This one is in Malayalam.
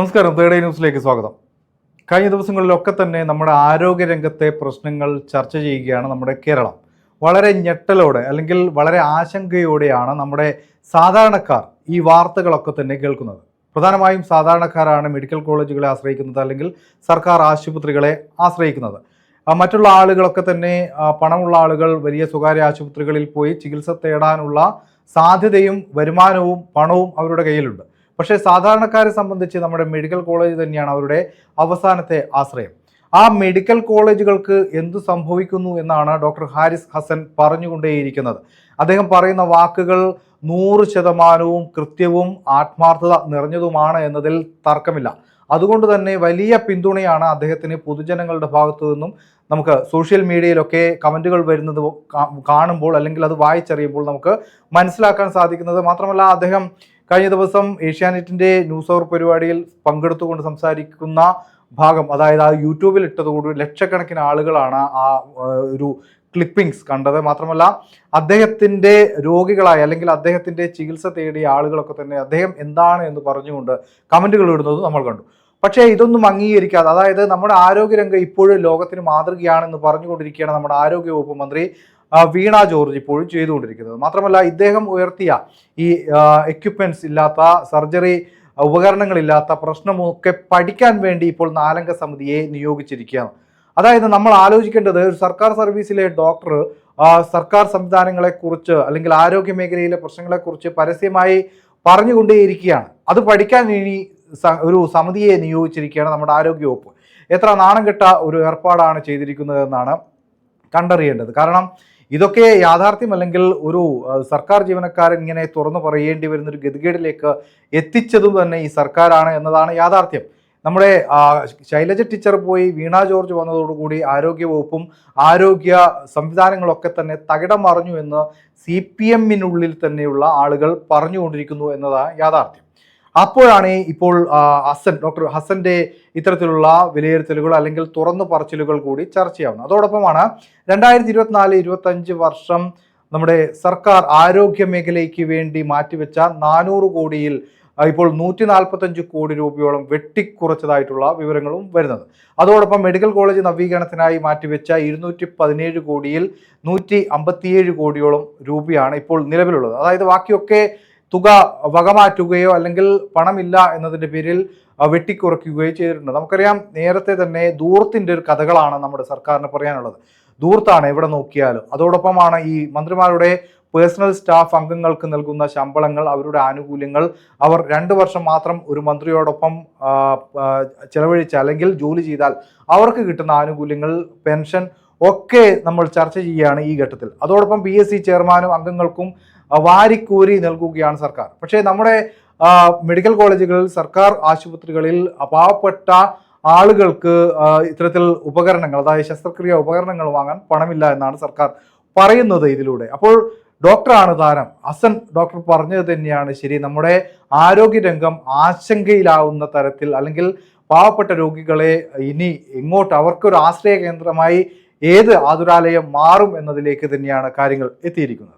നമസ്കാരം. തേർഡ് ന്യൂസിലേക്ക് സ്വാഗതം. കഴിഞ്ഞ ദിവസങ്ങളിലൊക്കെ തന്നെ നമ്മുടെ ആരോഗ്യരംഗത്തെ പ്രശ്നങ്ങൾ ചർച്ച ചെയ്യുകയാണ് നമ്മുടെ കേരളം. വളരെ ഞെട്ടലോടെ അല്ലെങ്കിൽ വളരെ ആശങ്കയോടെയാണ് നമ്മുടെ സാധാരണക്കാർ ഈ വാർത്തകളൊക്കെ തന്നെ കേൾക്കുന്നത്. പ്രധാനമായും സാധാരണക്കാരാണ് മെഡിക്കൽ കോളേജുകളെ ആശ്രയിക്കുന്നത് അല്ലെങ്കിൽ സർക്കാർ ആശുപത്രികളെ ആശ്രയിക്കുന്നത്. മറ്റുള്ള ആളുകളൊക്കെ തന്നെ പണമുള്ള ആളുകൾ വലിയ സ്വകാര്യ ആശുപത്രികളിൽ പോയി ചികിത്സ തേടാനുള്ള സാധ്യതയും വരുമാനവും പണവും അവരുടെ കയ്യിലുണ്ട്. പക്ഷേ സാധാരണക്കാരെ സംബന്ധിച്ച് നമ്മുടെ മെഡിക്കൽ കോളേജ് തന്നെയാണ് അവരുടെ അവസാനത്തെ ആശ്രയം. ആ മെഡിക്കൽ കോളേജുകൾക്ക് എന്തു സംഭവിക്കുന്നു എന്നാണ് ഡോക്ടർ ഹാരിസ് ഹസൻ പറഞ്ഞുകൊണ്ടേയിരിക്കുന്നത്. അദ്ദേഹം പറയുന്ന വാക്കുകൾ നൂറ് ശതമാനവും കൃത്യവും ആത്മാർത്ഥത നിറഞ്ഞതുമാണ് എന്നതിൽ തർക്കമില്ല. അതുകൊണ്ട് തന്നെ വലിയ പിന്തുണയാണ് അദ്ദേഹത്തിന് പൊതുജനങ്ങളുടെ ഭാഗത്തു നിന്നും നമുക്ക് സോഷ്യൽ മീഡിയയിലൊക്കെ കമന്റുകൾ വരുന്നത് കാണുമ്പോൾ അല്ലെങ്കിൽ അത് വായിച്ചറിയുമ്പോൾ നമുക്ക് മനസ്സിലാക്കാൻ സാധിക്കുന്നത്. മാത്രമല്ല അദ്ദേഹം കഴിഞ്ഞ ദിവസം ഏഷ്യാനെറ്റിന്റെ ന്യൂസ് അവർ പരിപാടിയിൽ പങ്കെടുത്തുകൊണ്ട് സംസാരിക്കുന്ന ഭാഗം അതായത് ആ യൂട്യൂബിൽ ഇട്ടതോടുകൂടി ലക്ഷക്കണക്കിന് ആളുകളാണ് ആ ഒരു ക്ലിപ്പിംഗ്സ് കണ്ടത്. മാത്രമല്ല അദ്ദേഹത്തിന്റെ രോഗികളായ അല്ലെങ്കിൽ അദ്ദേഹത്തിന്റെ ചികിത്സ തേടിയ ആളുകളൊക്കെ തന്നെ അദ്ദേഹം എന്താണ് എന്ന് പറഞ്ഞുകൊണ്ട് കമന്റുകൾ ഇടുന്നത് നമ്മൾ കണ്ടു. പക്ഷേ ഇതൊന്നും അംഗീകരിക്കാതെ അതായത് നമ്മുടെ ആരോഗ്യരംഗം ഇപ്പോഴും ലോകത്തിന് മാതൃകയാണെന്ന് പറഞ്ഞുകൊണ്ടിരിക്കുകയാണ് നമ്മുടെ ആരോഗ്യവകുപ്പ് മന്ത്രി വീണ ജോർജ് ഇപ്പോഴും ചെയ്തുകൊണ്ടിരിക്കുന്നത്. മാത്രമല്ല ഇദ്ദേഹം ഉയർത്തിയ ഈ എക്യുപ്മെന്റ്സ് ഇല്ലാത്ത സർജറി ഉപകരണങ്ങളില്ലാത്ത പ്രശ്നമൊക്കെ പഠിക്കാൻ വേണ്ടി ഇപ്പോൾ നാലംഗ സമിതിയെ നിയോഗിച്ചിരിക്കുകയാണ്. അതായത് നമ്മൾ ആലോചിക്കേണ്ടത് ഒരു സർക്കാർ സർവീസിലെ ഡോക്ടർ സർക്കാർ സംവിധാനങ്ങളെക്കുറിച്ച് അല്ലെങ്കിൽ ആരോഗ്യ മേഖലയിലെ പ്രശ്നങ്ങളെക്കുറിച്ച് പരസ്യമായി പറഞ്ഞുകൊണ്ടേയിരിക്കുകയാണ്. അത് പഠിക്കാൻ ഇനി ഒരു സമിതിയെ നിയോഗിച്ചിരിക്കുകയാണ് നമ്മുടെ ആരോഗ്യവകുപ്പ് എത്ര നാണം കെട്ട ഒരു ഏർപ്പാടാണ് ചെയ്തിരിക്കുന്നതെന്നാണ് കണ്ടറിയേണ്ടത്. കാരണം ഇതൊക്കെ യാഥാർത്ഥ്യം അല്ലെങ്കിൽ ഒരു സർക്കാർ ജീവനക്കാരൻ ഇങ്ങനെ തുറന്നു പറയേണ്ടി വരുന്ന ഒരു ഗതികേടിലേക്ക് എത്തിച്ചതും തന്നെ ഈ സർക്കാരാണ് എന്നതാണ് യാഥാർത്ഥ്യം. നമ്മുടെ ശൈലജ ടീച്ചർ പോയി വീണ ജോർജ് വന്നതോടുകൂടി ആരോഗ്യവകുപ്പും ആരോഗ്യ സംവിധാനങ്ങളൊക്കെ തന്നെ തകിടം മറിഞ്ഞു എന്ന് സി പി എമ്മിനുള്ളിൽ തന്നെയുള്ള ആളുകൾ പറഞ്ഞുകൊണ്ടിരിക്കുന്നു എന്നതാണ് യാഥാർത്ഥ്യം. അപ്പോഴാണ് ഇപ്പോൾ ഹസൻ ഡോക്ടർ ഹസന്റെ ഇത്തരത്തിലുള്ള വിലയിരുത്തലുകൾ അല്ലെങ്കിൽ തുറന്നു പറച്ചിലുകൾ കൂടി ചർച്ചയാവുന്നത്. അതോടൊപ്പമാണ് രണ്ടായിരത്തി ഇരുപത്തിനാല് ഇരുപത്തഞ്ച് വർഷം നമ്മുടെ സർക്കാർ ആരോഗ്യ മേഖലയ്ക്ക് വേണ്ടി മാറ്റിവെച്ച നാനൂറ് കോടിയിൽ ഇപ്പോൾ നൂറ്റി നാൽപ്പത്തഞ്ച് കോടി രൂപയോളം വെട്ടിക്കുറച്ചതായിട്ടുള്ള വിവരങ്ങളും വരുന്നത്. അതോടൊപ്പം മെഡിക്കൽ കോളേജ് നവീകരണത്തിനായി മാറ്റിവെച്ച ഇരുന്നൂറ്റി പതിനേഴ് കോടിയിൽ നൂറ്റി അമ്പത്തിയേഴ് കോടിയോളം രൂപയാണ് ഇപ്പോൾ നിലവിലുള്ളത്. അതായത് ബാക്കിയൊക്കെ തുക വകമാറ്റുകയോ അല്ലെങ്കിൽ പണമില്ല എന്നതിന്റെ പേരിൽ വെട്ടിക്കുറയ്ക്കുകയോ ചെയ്തിട്ടുണ്ട്. നമുക്കറിയാം നേരത്തെ തന്നെ ദൂർത്തിന്റെ ഒരു കഥകളാണ് നമ്മുടെ സർക്കാരിന് പറയാനുള്ളത്. ദൂർത്താണ് എവിടെ നോക്കിയാലും. അതോടൊപ്പമാണ് ഈ മന്ത്രിമാരുടെ പേഴ്സണൽ സ്റ്റാഫ് അംഗങ്ങൾക്ക് നൽകുന്ന ശമ്പളങ്ങൾ അവരുടെ ആനുകൂല്യങ്ങൾ. അവർ രണ്ട് വർഷം മാത്രം ഒരു മന്ത്രിയോടൊപ്പം ചെലവഴിച്ച അല്ലെങ്കിൽ ജോലി ചെയ്താൽ അവർക്ക് കിട്ടുന്ന ആനുകൂല്യങ്ങൾ പെൻഷൻ ഒക്കെ നമ്മൾ ചർച്ച ചെയ്യുകയാണ് ഈ ഘട്ടത്തിൽ. അതോടൊപ്പം പി എസ് സി ചെയർമാനും അംഗങ്ങൾക്കും വാരിക്കൂരി നൽകുകയാണ് സർക്കാർ. പക്ഷേ നമ്മുടെ മെഡിക്കൽ കോളേജുകളിൽ സർക്കാർ ആശുപത്രികളിൽ പാവപ്പെട്ട ആളുകൾക്ക് ഇത്തരത്തിൽ ഉപകരണങ്ങൾ അതായത് ശസ്ത്രക്രിയ ഉപകരണങ്ങൾ വാങ്ങാൻ പണമില്ല എന്നാണ് സർക്കാർ പറയുന്നത് ഇതിലൂടെ. അപ്പോൾ ഡോക്ടറാണ് താരം. അസൻ ഡോക്ടർ പറഞ്ഞത് തന്നെയാണ് ശരി. നമ്മുടെ ആരോഗ്യരംഗം ആശങ്കയിലാവുന്ന തരത്തിൽ അല്ലെങ്കിൽ പാവപ്പെട്ട രോഗികളെ ഇനി എങ്ങോട്ട് അവർക്കൊരു ആശ്രയ കേന്ദ്രമായി ഏത് ആതുരാലയം മാറും എന്നതിലേക്ക് തന്നെയാണ് കാര്യങ്ങൾ എത്തിയിരിക്കുന്നത്.